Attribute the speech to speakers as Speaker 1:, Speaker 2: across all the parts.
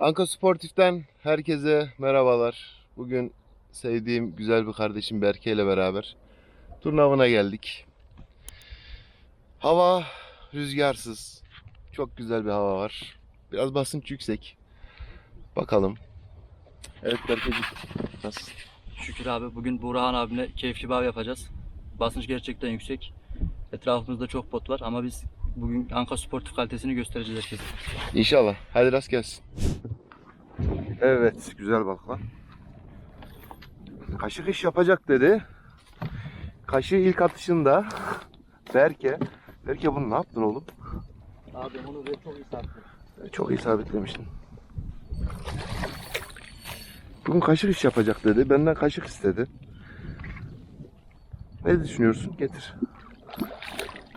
Speaker 1: Anka Sportif'ten herkese merhabalar. Bugün sevdiğim güzel bir kardeşim Berke ile beraber turnavına geldik. Hava rüzgarsız. Çok güzel bir hava var. Biraz basınç yüksek. Bakalım. Evet Berkeciğim. Nasıl?
Speaker 2: Şükür abi bugün Burhan abimle keyifli bir av yapacağız. Basınç gerçekten yüksek. Etrafımızda çok bot var ama biz bugün Anka sportif kalitesini göstereceğiz herkese.
Speaker 1: İnşallah. Hadi rast gelsin. Evet, güzel balıklar. Kaşık iş yapacak dedi. Kaşığı ilk atışında Berke. Berke bunu ne yaptın oğlum?
Speaker 2: Abi onu ve çok iyi sarktı.
Speaker 1: Çok iyi sabitlemiştin. Bugün kaşık iş yapacak dedi. Benden kaşık istedi. Ne düşünüyorsun? Getir.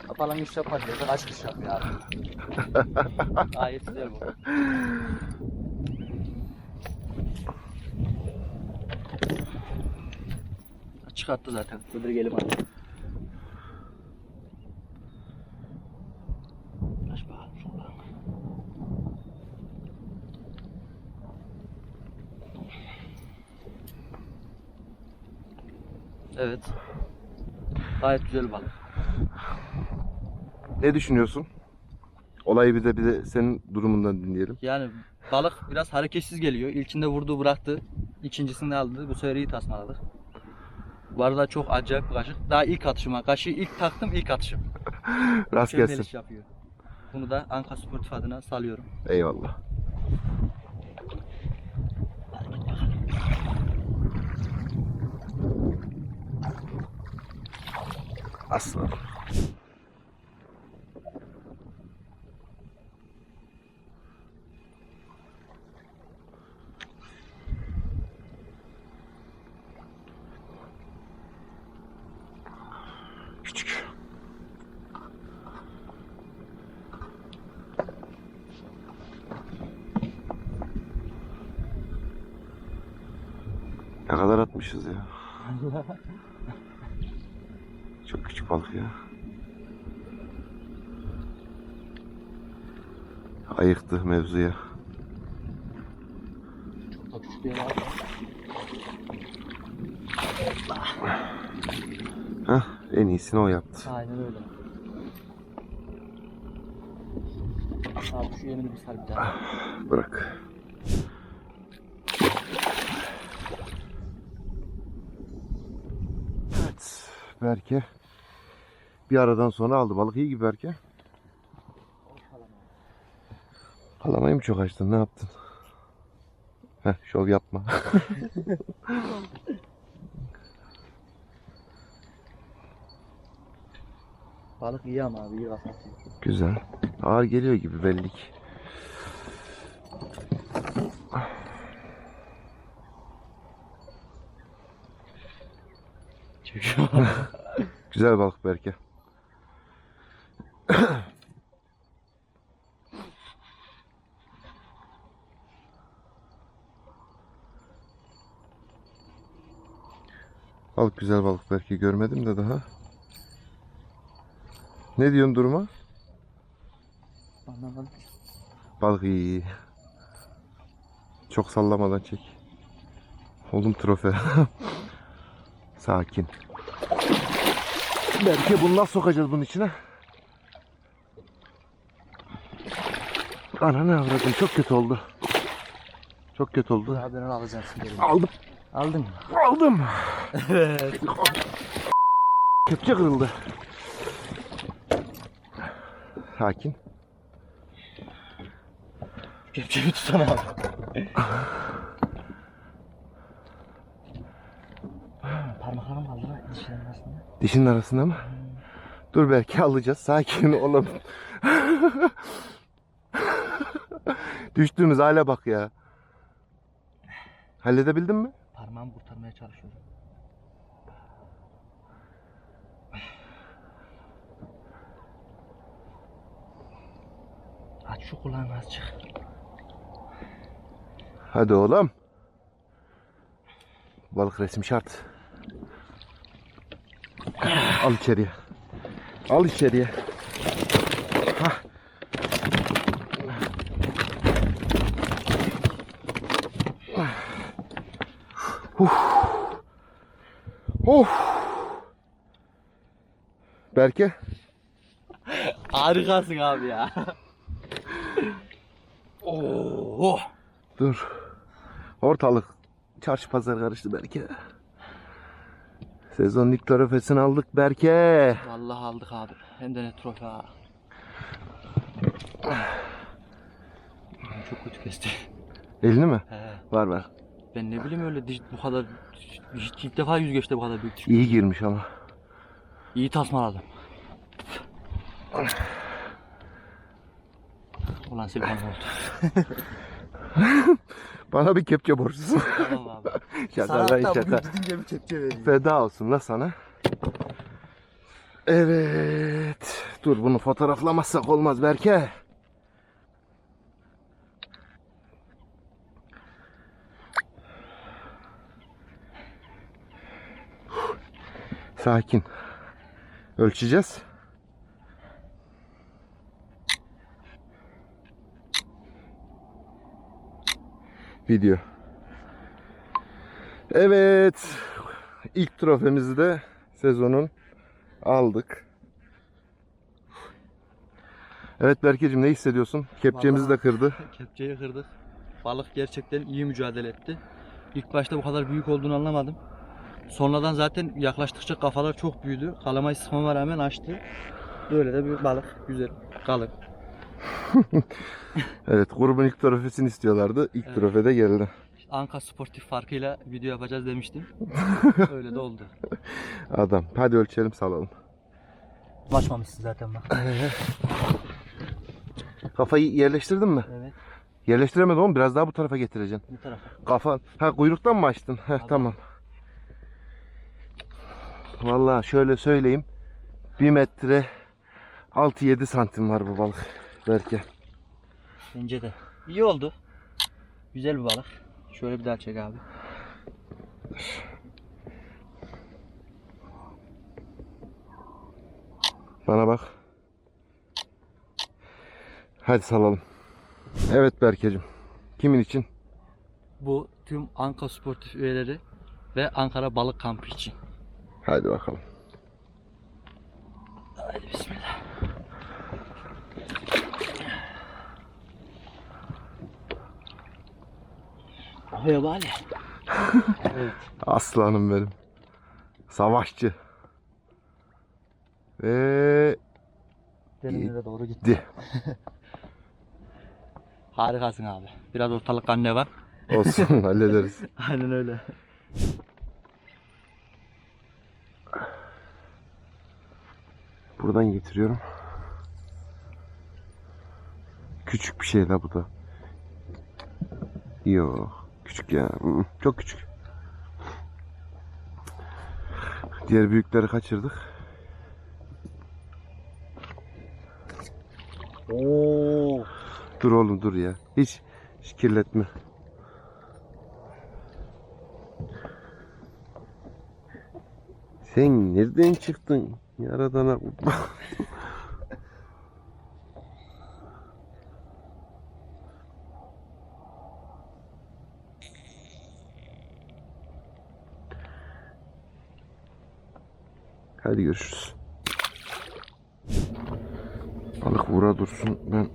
Speaker 2: Kapalan iş yapar ya. Aşk iş yapıyor abi. Gayet güzel bu. Çıkarttı zaten. Bakalım şuradan. Evet. Gayet güzel balık.
Speaker 1: Ne düşünüyorsun? Olayı bir de bir de senin durumundan dinleyelim.
Speaker 2: Yani balık biraz hareketsiz geliyor. İlkinde vurdu bıraktı. İkincisinde aldı. Bu sefer iyi tasmaladık. Bu arada çok acayip bir kaşık. Daha ilk atışıma. Kaşığı ilk taktım ilk atışım.
Speaker 1: Rast
Speaker 2: Mükemmel
Speaker 1: gelsin.
Speaker 2: iş yapıyor. Bunu da Anka Sportif adına salıyorum.
Speaker 1: Eyvallah. Aslan. Küçük. Ne kadar atmışız ya. Çok küçük balık ya. Ayıktı mevzuya.
Speaker 2: Çok da küçük değil abi.
Speaker 1: Hah, en iyisini o yaptı.
Speaker 2: Aynen öyle. Abi şu yemini bir sar bir daha.
Speaker 1: Bırak. Evet, Berke. Bir aradan sonra aldı. Balık iyi gibi Berke. Kalamayı mı çok açtın? Ne yaptın? Heh, şov yapma.
Speaker 2: Balık iyi ama abi iyi kafası.
Speaker 1: Güzel. Ağır geliyor gibi belli ki.
Speaker 2: Çekiyor.
Speaker 1: Güzel balık Berke. Balık güzel balık Berke görmedim de daha. Ne diyorsun duruma?
Speaker 2: Anlamadım.
Speaker 1: Balık iyi iyi. Çok sallamadan çek. Oğlum trofe. Sakin. Berke bunu nasıl sokacağız bunun içine? Ana ne avradım çok kötü oldu. Çok kötü oldu.
Speaker 2: abi alacaksın geri.
Speaker 1: Aldım.
Speaker 2: Aldın mı?
Speaker 1: Aldım.
Speaker 2: Evet.
Speaker 1: Kepçe kırıldı. Sakin.
Speaker 2: Kepçeyi tutsana abi. Parmaklarım kaldı lan dişlerin arasında.
Speaker 1: Dişin arasında mı? Dur belki alacağız. Sakin olalım. Düştüğümüz hale bak ya. Halledebildin mi?
Speaker 2: Parmağımı kurtarmaya çalışıyorum. Aç şu kulağını azıcık.
Speaker 1: Hadi oğlum. Balık resim şart. Al içeriye. Al içeriye. Hah. Uf. Of. Berke.
Speaker 2: Harikasın abi ya. oh.
Speaker 1: Dur. Ortalık çarşı pazar karıştı Berke. Sezon ilk trofesini aldık Berke.
Speaker 2: Vallahi aldık abi. Hem de ne trofe ha. Çok kötü kesti.
Speaker 1: Elini mi?
Speaker 2: He.
Speaker 1: Var var.
Speaker 2: Ben ne bileyim öyle diş- bu kadar hiç ilk defa yüzgeçte bu kadar büyük diş.
Speaker 1: İyi girmiş ama.
Speaker 2: İyi tasmaladım. Ulan Silvan oldu.
Speaker 1: Bana bir kepçe borçlusun.
Speaker 2: tamam abi.
Speaker 1: şaka lan şaka.
Speaker 2: gidince bir kepçe vereyim.
Speaker 1: Feda olsun la sana. Evet. Dur bunu fotoğraflamazsak olmaz Berke. Sakin. Ölçeceğiz. Video. Evet. İlk trofemizi de sezonun aldık. Evet Berkeciğim ne hissediyorsun? Kepçemizi de
Speaker 2: Vallahi-
Speaker 1: kırdı.
Speaker 2: Kepçeyi kırdık. Balık gerçekten iyi mücadele etti. İlk başta bu kadar büyük olduğunu anlamadım. Sonradan zaten yaklaştıkça kafalar çok büyüdü. Kalamayı sıkmama rağmen açtı. Böyle de bir balık. Güzel. Kalın.
Speaker 1: Evet grubun ilk trofesini istiyorlardı. İlk
Speaker 2: Evet.
Speaker 1: trofe de geldi.
Speaker 2: Anka Sportif farkıyla video yapacağız demiştim. Öyle de oldu.
Speaker 1: Adam. Hadi ölçelim salalım.
Speaker 2: Açmamışsın zaten bak.
Speaker 1: Kafayı yerleştirdin mi?
Speaker 2: Evet.
Speaker 1: Yerleştiremedim oğlum biraz daha bu tarafa getireceksin.
Speaker 2: Bu tarafa.
Speaker 1: Kafa. Ha kuyruktan mı açtın? Heh,
Speaker 2: Tamam.
Speaker 1: tamam. Vallahi şöyle söyleyeyim. 1 metre 6-7 santim var bu balık. Berke.
Speaker 2: Bence de. İyi oldu. Güzel bir balık. Şöyle bir daha çek abi.
Speaker 1: Bana bak. Hadi salalım. Evet Berkeciğim. Kimin için?
Speaker 2: Bu tüm Anka Sportif üyeleri ve Ankara Balık Kampı için.
Speaker 1: Hadi bakalım.
Speaker 2: Hadi bismillah. Bari. evet.
Speaker 1: Aslanım benim. Savaşçı. Ve
Speaker 2: Derinlere doğru gitti. Harikasın abi. Biraz ortalık anne var.
Speaker 1: Olsun hallederiz.
Speaker 2: Aynen öyle.
Speaker 1: Buradan getiriyorum. Küçük bir şey la bu da. Yok. Küçük ya. Çok küçük. Diğer büyükleri kaçırdık.
Speaker 2: Oo.
Speaker 1: Dur oğlum dur ya. Hiç, hiç kirletme. Sen nereden çıktın? Yaradana Hadi görüşürüz. Balık vura dursun. Ben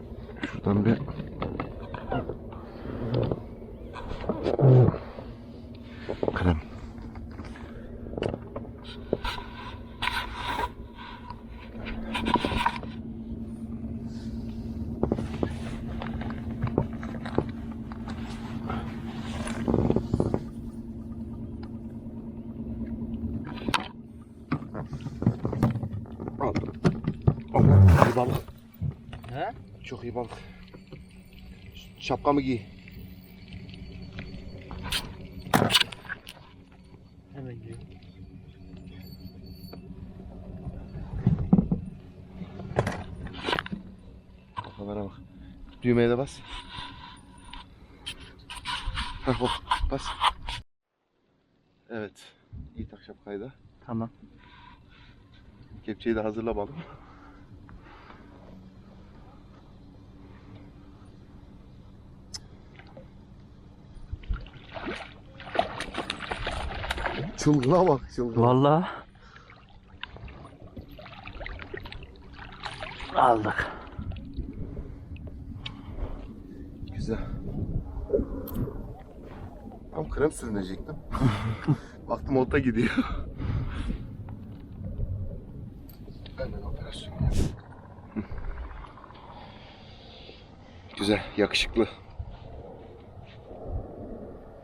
Speaker 1: şuradan bir krem. Çok iyi balık. Şapkamı giy.
Speaker 2: Hemen geliyor.
Speaker 1: Kafalara bak. Düğmeye de bas. Hah oh, bas. Evet. İyi tak şapkayı da.
Speaker 2: Tamam.
Speaker 1: Kepçeyi de hazırla balım. Çılgına bak çılgına.
Speaker 2: Vallahi. Aldık.
Speaker 1: Güzel. Tam krem sürünecektim. Baktım olta gidiyor. Hemen operasyon. Güzel, yakışıklı.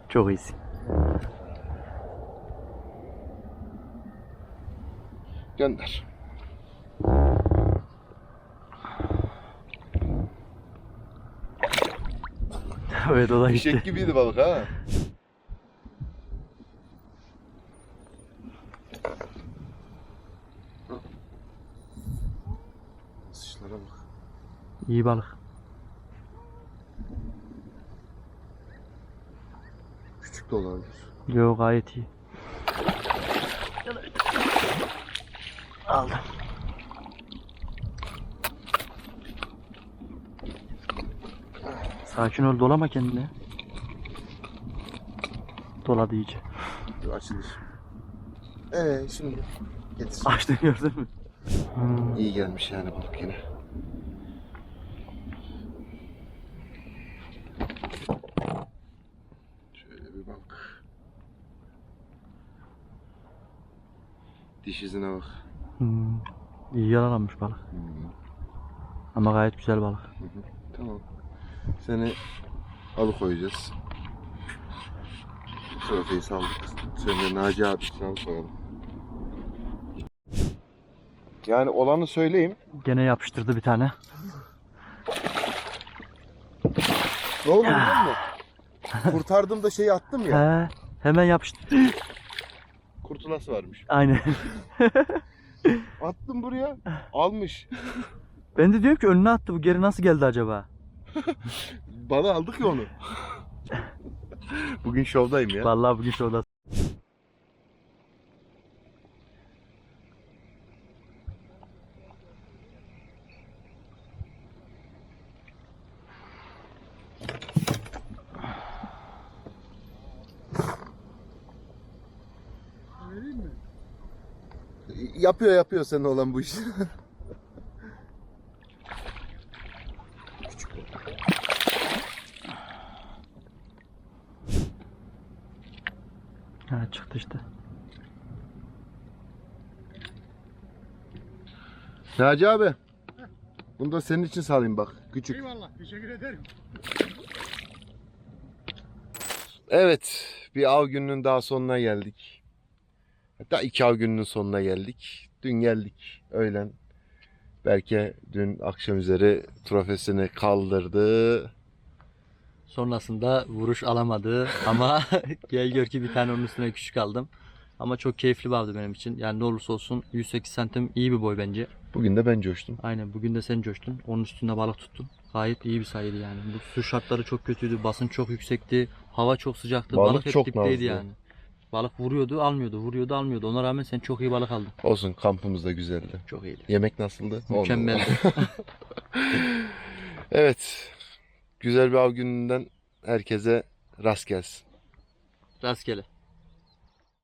Speaker 2: Çok iyisin.
Speaker 1: Gönder.
Speaker 2: evet o da gitti.
Speaker 1: Fişek gibiydi balık ha. Sıçlara bak.
Speaker 2: İyi balık.
Speaker 1: Küçük de olabilir.
Speaker 2: Yo gayet iyi. Aldım. Sakin ol dolama kendine. Doladı iyice.
Speaker 1: Bir açılış. Ee şimdi getir.
Speaker 2: Açtın gördün mü? Hmm.
Speaker 1: İyi gelmiş yani balık yine. Şöyle bir bak. Diş izine bak.
Speaker 2: Hmm. İyi yaralanmış balık. Ama gayet güzel balık.
Speaker 1: Tamam. Seni alıkoyacağız. Trofeyi saldık. Sen de Naci abi alıkoyalım. Yani olanı söyleyeyim.
Speaker 2: Gene yapıştırdı bir tane.
Speaker 1: Ne oldu biliyor musun? Kurtardığımda şeyi attım ya.
Speaker 2: He, hemen yapıştı.
Speaker 1: Kurtulası varmış.
Speaker 2: Aynen.
Speaker 1: Attım buraya. Almış.
Speaker 2: Ben de diyorum ki önüne attı bu geri nasıl geldi acaba?
Speaker 1: Bana aldık ya onu. Bugün şovdayım ya.
Speaker 2: Vallahi bugün şurada.
Speaker 1: Yapıyor yapıyor senin olan bu işi.
Speaker 2: Ha çıktı işte.
Speaker 1: Naci abi. Bunu da senin için salayım bak. Küçük.
Speaker 3: Eyvallah, teşekkür ederim.
Speaker 1: Evet. Bir av gününün daha sonuna geldik. Hatta iki av gününün sonuna geldik. Dün geldik öğlen. Belki dün akşam üzeri trofesini kaldırdı.
Speaker 2: Sonrasında vuruş alamadı ama gel gör ki bir tane onun üstüne küçük aldım. Ama çok keyifli bir avdı benim için. Yani ne olursa olsun 108 santim iyi bir boy bence.
Speaker 1: Bugün de ben coştum.
Speaker 2: Aynen bugün de sen coştun. Onun üstünde balık tuttun. Gayet iyi bir sayıydı yani. Bu su şartları çok kötüydü. Basın çok yüksekti. Hava çok sıcaktı.
Speaker 1: Balık
Speaker 2: Balık, hep
Speaker 1: çok
Speaker 2: dipteydi
Speaker 1: nazlı.
Speaker 2: yani. Balık vuruyordu, almıyordu. Vuruyordu, almıyordu. Ona rağmen sen çok iyi balık aldın.
Speaker 1: Olsun kampımız da güzeldi.
Speaker 2: Çok iyiydi.
Speaker 1: Yemek nasıldı?
Speaker 2: Mükemmeldi.
Speaker 1: Evet. Güzel bir av gününden herkese rast gelsin.
Speaker 2: Rastgele.